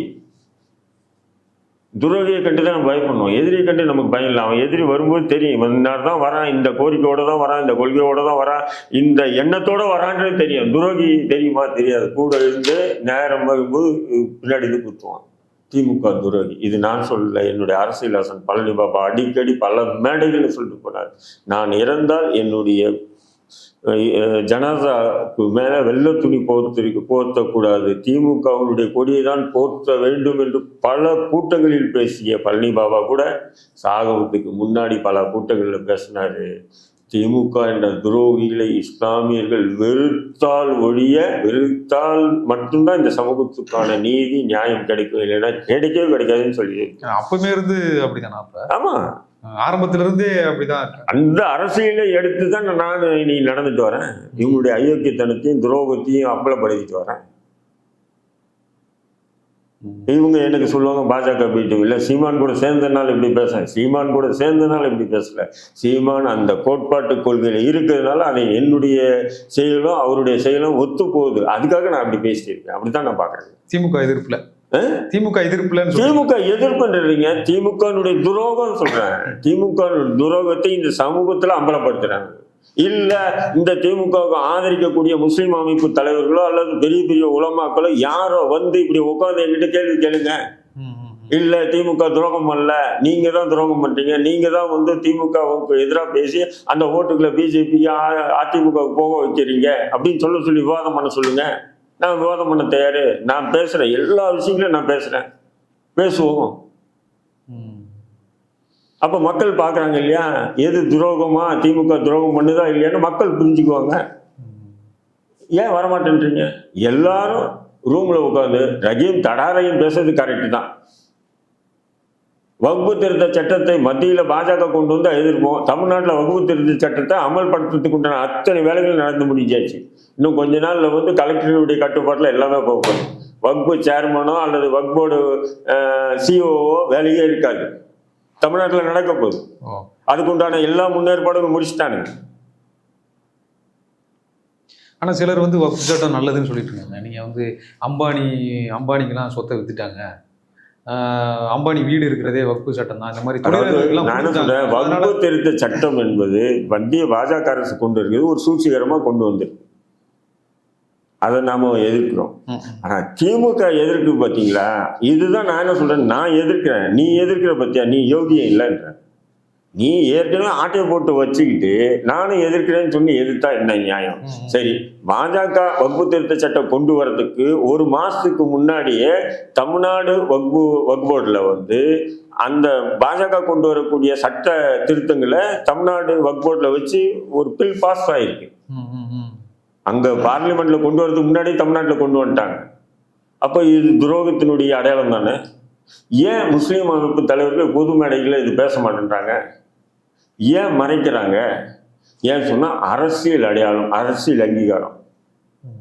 துரோகியை கண்டு தான் நம்ம பயப்படணும். எதிரியை கண்டு நமக்கு பயம் இல்லை. அவன் எதிரி வரும்போது தெரியும். இவன் தான் வரான் இந்த கோரிக்கையோட தான் வரான் இந்த கொள்கையோட தான் வரான் இந்த எண்ணத்தோட வரான்றது தெரியும். துரோகி தெரியுமா? தெரியாது. கூட இருந்து நேரம் வரும்போது பின்னாடி இது குத்துவான். திமுக துரோகி. இது நான் சொல்லல. என்னுடைய அரசியல் அரசன் பழனி பாபா அடிக்கடி பல மேடைகளில் சொல்லிட்டு போனார். நான் இறந்தால் என்னுடைய அஹ், ஜனாசாக்கு மேல வெள்ளை துணி போர்த்திருக்கு போர்த்தக்கூடாது திமுகவினுடைய கொடியை தான் போர்த்த வேண்டும் என்று பல கூட்டங்களில் பேசிய பழனி பாபா கூட சாகவத்துக்கு முன்னாடி பல கூட்டங்களில் பேசினாரு. திமுக என்ற துரோகிகளை இஸ்லாமியர்கள் வெறுத்தால் ஒழிய வெறுத்தால் மட்டும்தான் இந்த சமூகத்துக்கான நீதி நியாயம் கிடைக்கும் இல்லைன்னா கிடைக்கவே கிடைக்காதுன்னு சொல்லி அப்பவுமே இருந்து அப்படிதானா அப்ப? ஆமா. ஆரம்பத்துல இருந்தே அப்படிதான். அந்த அரசியலை எடுத்து தான் நான் நீ நடந்துட்டு வரேன். இவங்களுடைய அயோக்கியத்தனத்தையும் துரோகத்தையும் அம்பலப்படுத்திட்டு வரேன். இவங்க எனக்கு சொல்லுவாங்க பாஜக பீட்டு இல்லை சீமான் கூட சேர்ந்தனால இப்படி பேசுறேன் சீமான் கூட சேர்ந்தனால இப்படி பேசல. சீமான் அந்த கோட்பாட்டு கொள்கையில இருக்கிறதுனால அதை என்னுடைய செயலும் அவருடைய செயலும் ஒத்து போகுது. அதுக்காக நான் அப்படி பேசிட்டு இருக்கேன். அப்படித்தான் நான் பாக்குறேன் திமுக எதிர்ப்புல. திமுக எதிர்ப்புலன்னு திமுக எதிர்ப்புன்றீங்க. திமுகனுடைய துரோகம் சொல்றேன் திமுக துரோகத்தை இந்த சமூகத்துல அம்பலப்படுத்துறாங்க. இல்ல இந்த திமுகவுக்கு ஆதரிக்கக்கூடிய முஸ்லிம் அமைப்பு தலைவர்களோ அல்லது பெரிய பெரிய உலமாக்களோ யாரோ வந்து இப்படி உட்காந்து என்கிட்ட கேள்வி கேளுங்க. இல்ல திமுக துரோகம் பண்ணல. நீங்க தான் துரோகம் பண்றீங்க. நீங்க தான் வந்து திமுகவுக்கு எதிராக பேசி அந்த ஓட்டுகளை பிஜேபி அதிமுகவுக்கு போக வைக்கிறீங்க. அப்படின்னு சொல்ல சொல்லி விவாதம் பண்ண சொல்லுங்க. நான் விவாதம் பண்ண தயாரு. நான் பேசுறேன். எல்லா விஷயங்களையும் நான் பேசுறேன். பேசுவோம். அப்ப மக்கள் பாக்குறாங்க இல்லையா? எது துரோகமா திமுக துரோகம் பண்ணுதா இல்லையான்னு மக்கள் புரிஞ்சுக்குவாங்க. ஏன் வரமாட்டேன்றீங்க? எல்லாரும் ரூம்ல உட்காந்து ரஜீம் தடாரையும் பேசுறது கரெக்ட் தான். வகுப்பு திருத்த சட்டத்தை மத்தியில பாஜக கொண்டு வந்து எதிர்ப்போம். தமிழ்நாட்டில் வகுப்பு திருத்த சட்டத்தை அமல்படுத்துறதுக்கு உண்டான அத்தனை வேலைகள் நடந்து முடிஞ்சாச்சு. இன்னும் கொஞ்ச நாள்ல வந்து கலெக்டருடைய கட்டுப்பாட்டில் எல்லாமே போகும் வகுப்பு சேர்மனோ அல்லது வகுப்போட சிஓஓ வேலையே இருக்காது. தமிழ்நாட்டில் நடக்க போகுது. ஓ. அதுக்கு உண்டான எல்லா முன்னேற்பாடுகளும் முடிச்சுட்டானுங்க. ஆனா சிலர் வந்து வக்ஃப் சட்டம் நல்லதுன்னு சொல்லிட்டு இருக்காங்க. நீங்க வந்து அம்பானி அம்பானிக்கெல்லாம் சொத்தை வித்துட்டாங்க. அம்பானி வீடு இருக்கிறதே வக்ஃபு சட்டம் தான். இந்த மாதிரி வகுப்பு திருத்த சட்டம் என்பது மத்திய பாஜக அரசு கொண்டு இருக்கிறது ஒரு சூழ்ச்சிகரமா கொண்டு வந்து. அதை நாம எதிர்க்கிறோம். ஆனா திமுக எதிர்க்கு பாத்தீங்களா? இதுதான் நான் என்ன சொல்றேன் நான் எதிர்க்கிறேன். நீ எதிர்க்கிற பத்தியா? நீ யோகியம் இல்லைன்ற நீ ஏற்கனவே ஆட்டையை போட்டு வச்சுக்கிட்டு நானும் எதிர்க்கிறேன்னு சொல்லி எதிர்த்தா என்ன நியாயம். சரி பாஜக வகுப்பு திருத்த சட்டம் கொண்டு வரதுக்கு ஒரு மாசத்துக்கு முன்னாடியே தமிழ்நாடு வகுப்பு வகுப்போர்டில் வந்து அந்த பாஜக கொண்டு வரக்கூடிய சட்ட திருத்தங்களை தமிழ்நாடு வகுப்போர்டில் வச்சு ஒரு பில் பாஸ் ஆயிருக்கு. அங்க பார்லிமெண்ட்ல கொண்டு வரதுக்கு முன்னாடி தமிழ்நாட்டில் கொண்டு வந்துட்டாங்க அப்போ இது துரோகத்தினுடைய அடையாளம் தானே ஏன் முஸ்லீம் அமைப்பு தலைவர்கள் பொது மேடைகளில் இது பேச மாட்டேன்றாங்க? ஏன் மறைக்கிறாங்க? ஏன் சொன்னால் அரசியல் அடையாளம் அரசியல் அங்கீகாரம்.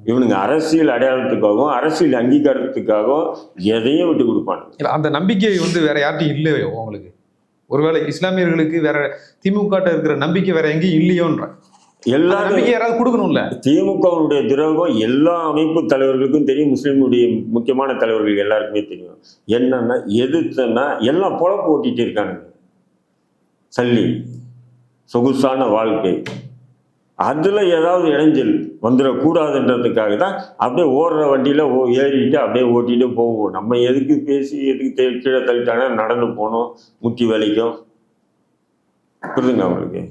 இவனுங்க அரசியல் அடையாளத்துக்காகவும் அரசியல் அங்கீகாரத்துக்காகவும் எதையும் விட்டு கொடுப்பாங்க அந்த நம்பிக்கை வந்து வேற யார்ட்டும் இல்லையோ உங்களுக்கு? ஒருவேளை இஸ்லாமியர்களுக்கு வேற திமுக இருக்கிற நம்பிக்கை வேற எங்கேயும் இல்லையோன்ற நம்பிக்கை யாராவது கொடுக்கணும்ல? திமுகவுடைய துரோகம் எல்லா அமைப்பு தலைவர்களுக்கும் தெரியும். முஸ்லீமுடைய முக்கியமான தலைவர்கள் எல்லாருக்குமே தெரியும். என்னன்னா எதிர்த்தன்னா எல்லாம் பொழப்பு ஓட்டிட்டு இருக்கானுங்க சல்லி சொகுசான வாழ்க்கை. அதுல ஏதாவது இடைஞ்சல் வந்துடக்கூடாதுன்றதுக்காக தான் அப்படியே ஓடுற வண்டியில ஓ ஏறிட்டு அப்படியே ஓட்டிட்டு போவோம். நம்ம எதுக்கு பேசி எதுக்கு கீழே தள்ளிட்டாங்கன்னா நடந்து போகணும் முட்டி வலிக்கும். புரிதுங்க அவங்களுக்கு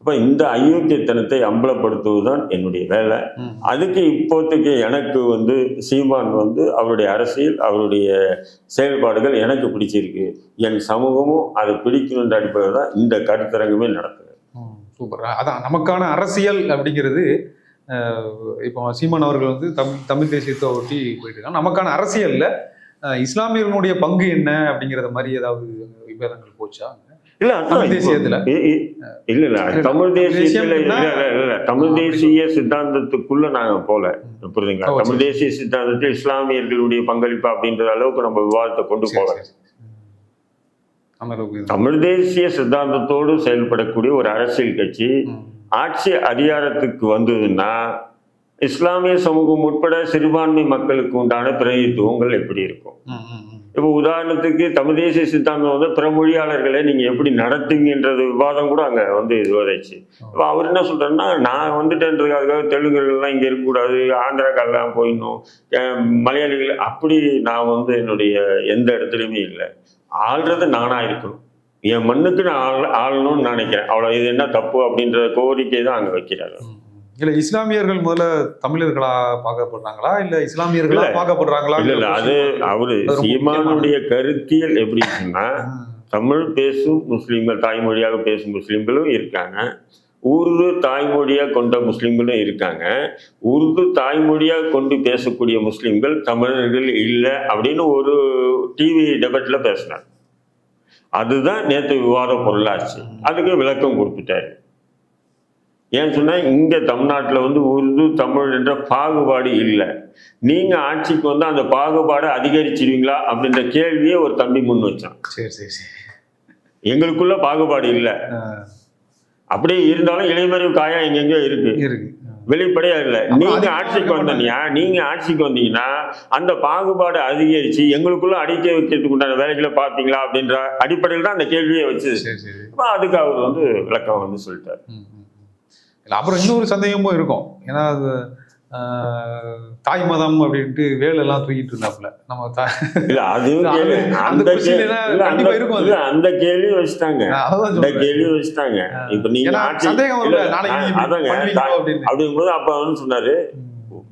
அப்ப இந்த அயோக்கியத்தனத்தை அம்பலப்படுத்துவதுதான் என்னுடைய வேலை. அதுக்கு இப்போதைக்கு எனக்கு வந்து சீமான் வந்து அவருடைய அரசியல் அவருடைய செயல்பாடுகள் எனக்கு பிடிச்சிருக்கு. என் சமூகமும் அதை பிடிக்கணுன்ற அடிப்படையில் தான் இந்த கருத்தரங்குமே நடக்குது. ம், சூப்பர். அதான் நமக்கான அரசியல் அப்படிங்கிறது இப்போ சீமான் அவர்கள் வந்து தமிழ் தமிழ் தேசியத்தை ஒட்டி போயிட்டு இருக்காங்க நமக்கான அரசியல்ல இஸ்லாமியர்களுடைய பங்கு என்ன அப்படிங்கிறத மாதிரி ஏதாவது விவாதங்கள் போச்சா? இல்ல தேசியத்துல? இல்ல இல்ல தமிழ் தேசியத்துல இல்ல இல்ல இல்ல, தமிழ் தேசிய சித்தாந்தத்துக்குள்ள நாங்க போல புரியுதுங்களா. தமிழ் தேசிய சித்தாந்தத்தில் இஸ்லாமியர்களுடைய பங்களிப்பு அப்படின்ற அளவுக்கு நம்ம விவாதத்தை கொண்டு போகல. தமிழ் தேசிய சித்தாந்தத்தோடு செயல்படக்கூடிய ஒரு அரசியல் கட்சி. ஆட்சி அதிகாரத்துக்கு வந்ததுன்னா இஸ்லாமிய சமூகம் உட்பட சிறுபான்மை மக்களுக்கு உண்டான பிரதிநிதித்துவங்கள் எப்படி இருக்கும். இப்போ உதாரணத்துக்கு தமிழ் தேசிய சித்தாந்தம் வந்து பிற மொழியாளர்களை நீங்க எப்படி நடத்துங்கன்றது விவாதம் கூட அங்க வந்து இதுவரைச்சு இப்போ அவர் என்ன சொல்றாருன்னா நான் வந்துட்டேன்றதுக்காக தெலுங்குகள்லாம் இங்க இருக்கக்கூடாது ஆந்திராக்கெல்லாம் போயிடணும் மலையாளிகள் அப்படி நான் வந்து என்னுடைய எந்த இடத்துலையுமே இல்லை. ஆள்றது நானா இருக்கணும். என் மண்ணுக்கு நான் ஆள் ஆளணும்னு நினைக்கிறேன். அவ்வளோ இது என்ன தப்பு அப்படின்ற கோரிக்கை தான் அங்க வைக்கிறாரு. இல்ல இஸ்லாமியர்கள் முதல்ல தமிழர்களா பார்க்கப்படுறாங்களா? இல்ல இஸ்லாமியர்களா. பார்க்கப்படுறாங்களா? இல்ல இல்ல அது அவரு சீமானுடைய கருத்தியல் எப்படி இருக்குன்னா தமிழ் பேசும் முஸ்லிம்கள் தாய்மொழியாக பேசும் முஸ்லிம்களும் இருக்காங்க. உருது தாய்மொழியாக கொண்ட முஸ்லிம்களும் இருக்காங்க. உருது தாய்மொழியாக கொண்டு பேசக்கூடிய முஸ்லிம்கள் தமிழர்கள் இல்லை அப்படின்னு ஒரு டிவி டெபேட்ல பேசினார். அதுதான் நேற்று விவாத பொருளாச்சு. அதுக்கு விளக்கம் கொடுத்துட்டாரு. ஏன்னு சொன்னா இங்க தமிழ்நாட்டுல வந்து உருது தமிழ் என்ற பாகுபாடு இல்லை. நீங்க ஆட்சிக்கு வந்து அந்த பாகுபாடை அதிகரிச்சிருவீங்களா? அப்படின்ற கேள்வியை ஒரு தம்பி முன் வச்சான். சரி சரி சரி. எங்களுக்குள்ள பாகுபாடு இல்லை. அப்படியே இருந்தாலும் இளைமறிவு காயம் எங்கெங்கயோ இருக்கு. இருக்கு. வெளிப்படையா இல்லை. நீங்க ஆட்சிக்கு வந்தீங்க. நீங்க ஆட்சிக்கு வந்தீங்கன்னா அந்த பாகுபாடு அதிகரிச்சு எங்களுக்குள்ள அடிக்க வைக்கிறதுக்கு உண்டான வேலைகளை பார்ப்பீங்களா அப்படின்ற அடிப்படையில் தான் அந்த கேள்வியை வச்சு அதுக்கு அவர் வந்து விளக்கம் வந்து சொல்லிட்டாரு. அப்புறம் இன்னொரு சந்தேகமும் இருக்கும். ஏன்னா அது தாய் மதம் அப்படின்ட்டு வேலெல்லாம் தூக்கிட்டு இருந்தாப்புல. நம்ம அந்த அந்த கேள்வி வச்சுட்டாங்க. அந்த. கேள்வி வச்சுட்டாங்க. இப்ப நீங்க அப்படிங்கும்போது அப்ப வந்து சொன்னாரு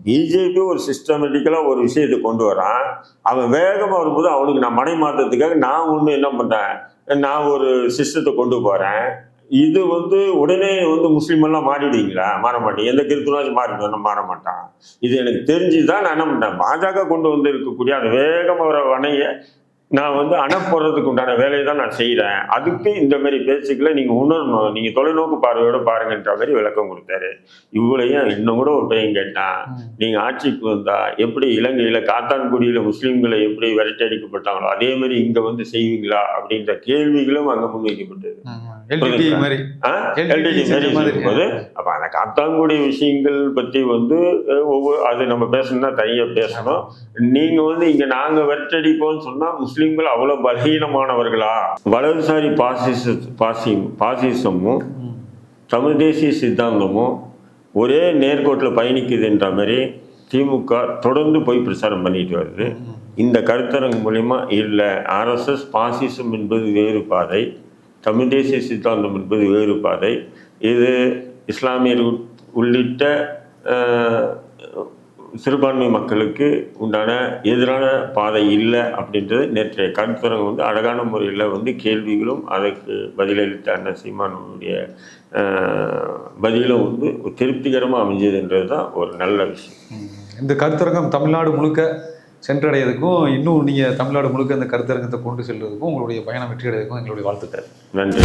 பிஜேபி ஒரு சிஸ்டமேட்டிக்கலா ஒரு விஷயத்தை கொண்டு வரான். அவன் வேகமா வரும்போது அவனுக்கு நான் மனை மாற்றத்துக்காக நான் ஒண்ணு என்ன பண்றேன்? நான் ஒரு சிஸ்டத்தை கொண்டு போறேன். இது வந்து உடனே வந்து முஸ்லீம் எல்லாம் மாறிடுவீங்களா? மாற மாட்டேன். எந்த கிறிஸ்துவனாச்சும் மாறிடுவோம் மாற மாட்டான். இது எனக்கு தெரிஞ்சுதான் நான் என்ன பண்ணேன் பாஜக கொண்டு வந்து இருக்கக்கூடிய அந்த வேகம் வர வனைய நான் வந்து அனுப்புறதுக்கு உண்டான வேலையை தான் நான் செய்கிறேன் அதுக்கு இந்த மாதிரி பேச்சுக்களை நீங்கள் உணரணும். நீங்கள் தொலைநோக்கு பார்வையோட பாருங்கன்ற மாதிரி விளக்கம் கொடுத்தாரு. இவ்வளையும் இன்னும் கூட ஒரு பையன் கேட்டான் நீங்க நீங்கள் ஆட்சிக்கு வந்தா எப்படி இலங்கையில் காத்தான்குடியில் முஸ்லீம்களை எப்படி விரட்டி அடிக்கப்பட்டாங்களோ அதே மாதிரி இங்கே வந்து செய்வீங்களா? அப்படின்ற கேள்விகளும் அங்கே முன்வைக்கப்பட்டது. எல்டிடி மாதிரி. செஞ்ச மாதிரி. இருக்கும்போது அப்ப அந்த காத்தாங்குடி விஷயங்கள் பத்தி வந்து ஒவ்வொரு அது நம்ம பேசணும்னா தனியா பேசணும். நீங்க வந்து இங்க நாங்க வெற்றடிப்போம்னு சொன்னா முஸ்லிம்கள் அவ்வளவு பலகீனமானவர்களா? வலதுசாரி பாசிச பாசி பாசிசமும். தமிழ் தேசிய சித்தாந்தமும் ஒரே நேர்கோட்டில் பயணிக்குதுன்ற மாதிரி திமுக தொடர்ந்து போய் பிரச்சாரம் பண்ணிட்டு வருது. இந்த கருத்தரங்கு மூலிமா இல்லை ஆர்எஸ்எஸ் பாசிசம் என்பது வேறு பாதை. தமிழ் தேசிய சித்தாந்தம் என்பது வேறு பாதை. இது இஸ்லாமியர் உட்- உள்ளிட்ட சிறுபான்மை மக்களுக்கு உண்டான எதிரான பாதை இல்லை அப்படின்றது நேற்றைய கருத்தரங்கு வந்து அழகான முறையில் வந்து கேள்விகளும் அதற்கு பதிலளித்த அண்ணன் சீமானுடைய பதிலும் வந்து திருப்திகரமாக அமைஞ்சதுன்றது தான் ஒரு நல்ல விஷயம். இந்த கருத்தரங்கம் தமிழ்நாடு முழுக்க சென்றடையதுக்கும் இன்னும் நீங்கள் தமிழ்நாடு முழுக்க அந்த கருத்தரங்கத்தை கொண்டு செல்வதற்கும் உங்களுடைய பயணம் வெற்றி அடைவதற்கும் எங்களுடைய வாழ்த்துக்கள். நன்றி.